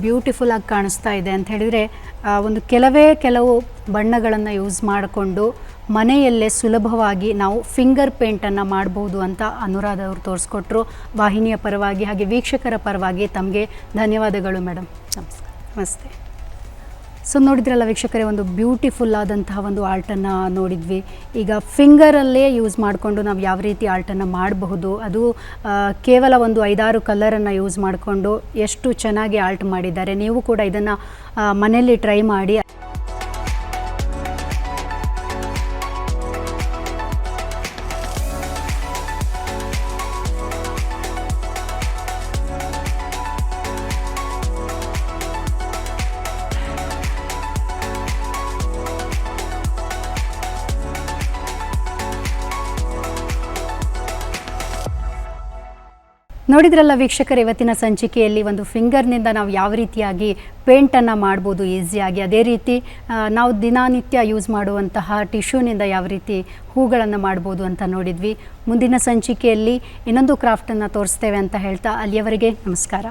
ಬ್ಯೂಟಿಫುಲ್ ಆಗಿ ಕಾಣಿಸ್ತಾ ಇದೆ ಅಂತ ಹೇಳಿದರೆ ಒಂದು ಕೆಲವೇ ಕೆಲವು ಬಣ್ಣಗಳನ್ನು ಯೂಸ್ ಮಾಡಿಕೊಂಡು ಮನೆಯಲ್ಲೇ ಸುಲಭವಾಗಿ ನಾವು ಫಿಂಗರ್ ಪೇಂಟನ್ನು ಮಾಡ್ಬೋದು ಅಂತ ಅನುರಾಧ ಅವರು ತೋರಿಸ್ಕೊಟ್ರು. ವಾಹಿನಿಯ ಪರವಾಗಿ ಹಾಗೆ ವೀಕ್ಷಕರ ಪರವಾಗಿ ತಮಗೆ ಧನ್ಯವಾದಗಳು ಮೇಡಮ್. ನಮಸ್ಕಾರ. ನಮಸ್ತೆ. ಸೊ ನೋಡಿದ್ರಲ್ಲ ವೀಕ್ಷಕರೇ, ಒಂದು ಬ್ಯೂಟಿಫುಲ್ ಆದಂತಹ ಒಂದು ಆರ್ಟನ್ನು ನೋಡಿದ್ವಿ. ಈಗ ಫಿಂಗರಲ್ಲೇ ಯೂಸ್ ಮಾಡಿಕೊಂಡು ನಾವು ಯಾವ ರೀತಿ ಆರ್ಟನ್ನು ಮಾಡಬಹುದು, ಅದು ಕೇವಲ ಒಂದು ಐದಾರು ಕಲರನ್ನು ಯೂಸ್ ಮಾಡಿಕೊಂಡು ಎಷ್ಟು ಚೆನ್ನಾಗಿ ಆರ್ಟ್ ಮಾಡಿದ್ದಾರೆ, ನೀವು ಕೂಡ ಇದನ್ನು ಮನೆಯಲ್ಲಿ ಟ್ರೈ ಮಾಡಿ. ನೋಡಿದ್ರಲ್ಲ ವೀಕ್ಷಕರು, ಇವತ್ತಿನ ಸಂಚಿಕೆಯಲ್ಲಿ ಒಂದು ಫಿಂಗರ್ನಿಂದ ನಾವು ಯಾವ ರೀತಿಯಾಗಿ ಪೇಂಟನ್ನು ಮಾಡ್ಬೋದು ಈಸಿಯಾಗಿ. ಅದೇ ರೀತಿ ನಾವು ದಿನನಿತ್ಯ ಯೂಸ್ ಮಾಡುವಂತಹ ಟಿಶ್ಯೂನಿಂದ ಯಾವ ರೀತಿ ಹೂಗಳನ್ನು ಮಾಡ್ಬೋದು ಅಂತ ನೋಡಿದ್ವಿ. ಮುಂದಿನ ಸಂಚಿಕೆಯಲ್ಲಿ ಇನ್ನೊಂದು ಕ್ರಾಫ್ಟನ್ನು ತೋರಿಸ್ತೇವೆ ಅಂತ ಹೇಳ್ತಾ ಅಲ್ಲಿಯವರೆಗೆ ನಮಸ್ಕಾರ.